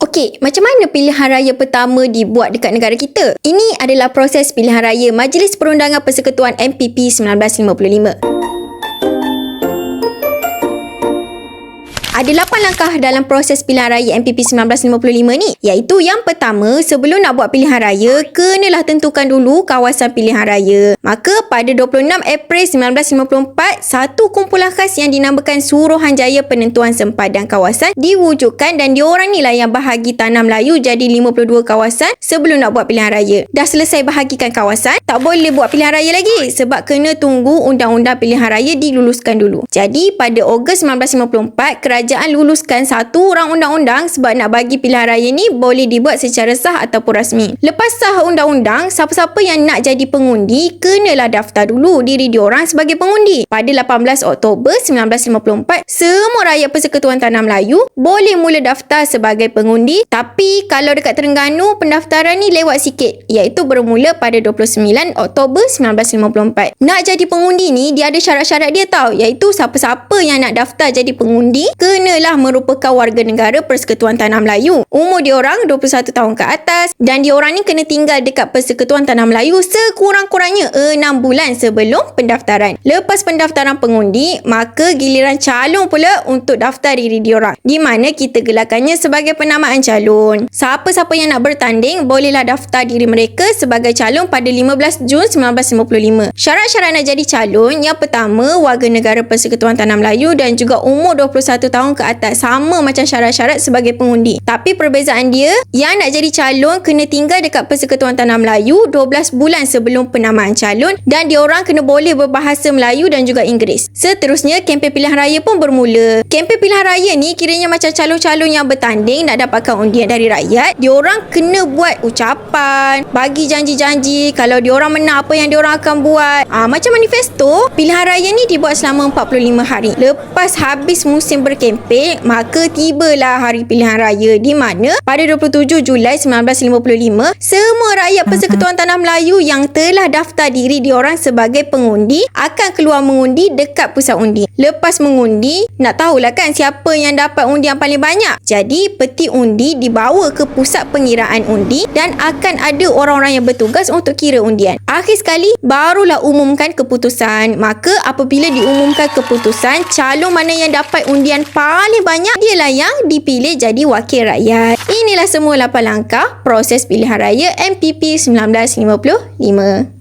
Okey, macam mana pilihan raya pertama dibuat dekat negara kita? Ini adalah proses pilihan raya Majlis Perundangan Persekutuan MPP 1955. Ada 8 langkah dalam proses pilihan raya MPP 1955 ni iaitu yang pertama sebelum nak buat pilihan raya kenalah tentukan dulu kawasan pilihan raya. Maka pada 26 April 1954 satu kumpulan khas yang dinamakan Suruhanjaya Penentuan Sempadan Kawasan diwujudkan dan diorang ni lah yang bahagi tanah Melayu jadi 52 kawasan sebelum nak buat pilihan raya. Dah selesai bahagikan kawasan tak boleh buat pilihan raya lagi sebab kena tunggu undang-undang pilihan raya diluluskan dulu. Jadi pada Ogos 1954 kerajaan kerajaan luluskan satu orang undang-undang sebab nak bagi pilihan raya ni boleh dibuat secara sah ataupun rasmi. Lepas sah undang-undang, siapa-siapa yang nak jadi pengundi kenalah daftar dulu diri diorang sebagai pengundi. Pada 18 Oktober 1954, semua rakyat Persekutuan Tanah Melayu boleh mula daftar sebagai pengundi tapi kalau dekat Terengganu pendaftaran ni lewat sikit iaitu bermula pada 29 Oktober 1954. Nak jadi pengundi ni dia ada syarat-syarat dia tau iaitu siapa-siapa yang nak daftar jadi pengundi ke kenalah merupakan warga negara Persekutuan Tanah Melayu. Umur diorang 21 tahun ke atas dan diorang ni kena tinggal dekat Persekutuan Tanah Melayu sekurang-kurangnya 6 bulan sebelum pendaftaran. Lepas pendaftaran pengundi, maka giliran calon pula untuk daftar diri diorang. Di mana kita gelakannya sebagai penamaan calon. Siapa-siapa yang nak bertanding, bolehlah daftar diri mereka sebagai calon pada 15 Jun 1955. Syarat-syarat nak jadi calon, yang pertama, warga negara Persekutuan Tanah Melayu dan juga umur 21 tahun tahun ke atas sama macam syarat-syarat sebagai pengundi. Tapi perbezaan dia yang nak jadi calon kena tinggal dekat Persekutuan Tanah Melayu 12 bulan sebelum penamaan calon dan diorang kena boleh berbahasa Melayu dan juga Inggeris. Seterusnya kempen pilihan raya pun bermula. Kempen pilihan raya ni kiranya macam calon-calon yang bertanding nak dapatkan undian dari rakyat, diorang kena buat ucapan, bagi janji-janji kalau diorang menang apa yang diorang akan buat. Ah macam manifesto, pilihan raya ni dibuat selama 45 hari. Lepas habis musim berkempen kempen, maka tibalah hari pilihan raya di mana pada 27 Julai 1955, semua rakyat Persekutuan Tanah Melayu yang telah daftar diri diorang sebagai pengundi akan keluar mengundi dekat pusat undi. Lepas mengundi, nak tahulah kan siapa yang dapat undi yang paling banyak. Jadi, peti undi dibawa ke pusat pengiraan undi dan akan ada orang-orang yang bertugas untuk kira undian. Akhir sekali, barulah umumkan keputusan. Maka, apabila diumumkan keputusan, calon mana yang dapat undian paling paling banyak dialah yang dipilih jadi wakil rakyat. Inilah semua 8 langkah proses pilihan raya MPP 1955.